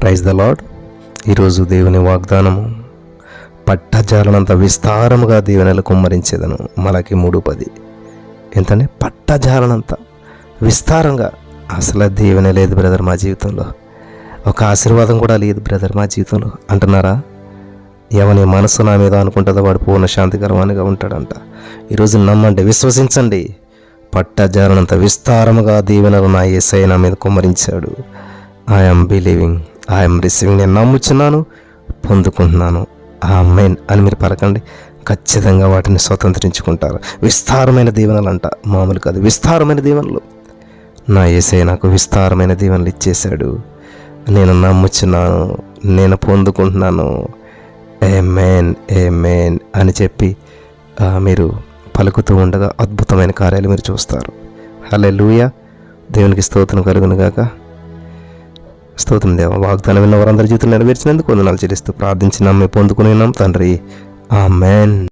Praise the lord ఈరోజు దేవుని వాగ్దానము పట్టజాలనంత విస్తారముగా దీవెనలు కుమ్మరించేదను మలకి మూడు పది. ఎంతంటే పట్టజాలనంత విస్తారంగా అసలు దీవెన లేదు బ్రదర్ మా జీవితంలో. ఒక ఆశీర్వాదం కూడా లేదు బ్రదర్ మా జీవితంలో. అంటున్నారా? ఎవని మనసు నా మీద అనుకుంటుందో వాడు పూర్ణ శాంతికరమానిగా ఉంటాడంట. ఈరోజు నమ్మండి విశ్వసించండి. పట్టజాలనంత విస్తారముగా దీవెనలు నా ఏసై నా మీద కుమ్మరించాడు. I am believing I am receiving నేను నమ్ముచున్నాను పొందుకుంటున్నాను. ఆ మెయిన్ అని మీరు పలకండి. ఖచ్చితంగా వాటిని స్వతంత్రించుకుంటారు. విస్తారమైన దీవెనలు అంట మామూలు కాదు. విస్తారమైన దీవెనలు. నా ఏసై నాకు విస్తారమైన దీవెనలు ఇచ్చేశాడు. నేను నమ్ముచున్నాను. నేను పొందుకుంటున్నాను. ఏ మేన్ ఏ మేన్ అని చెప్పి మీరు పలుకుతూ ఉండగా అద్భుతమైన కార్యాలు మీరు చూస్తారు. హలే లూయ దేవునికి స్తోత్రం కలుగునుగాక గాక. స్తోత్రం దేవ వాగ్దానం విన్న వారందరి జీవితం నెరవేర్చినందుకు వందనాలు చెల్లిస్తూ ప్రార్థించి నమ్మి పొందుకుని తండ్రి. ఆ మ్యాన్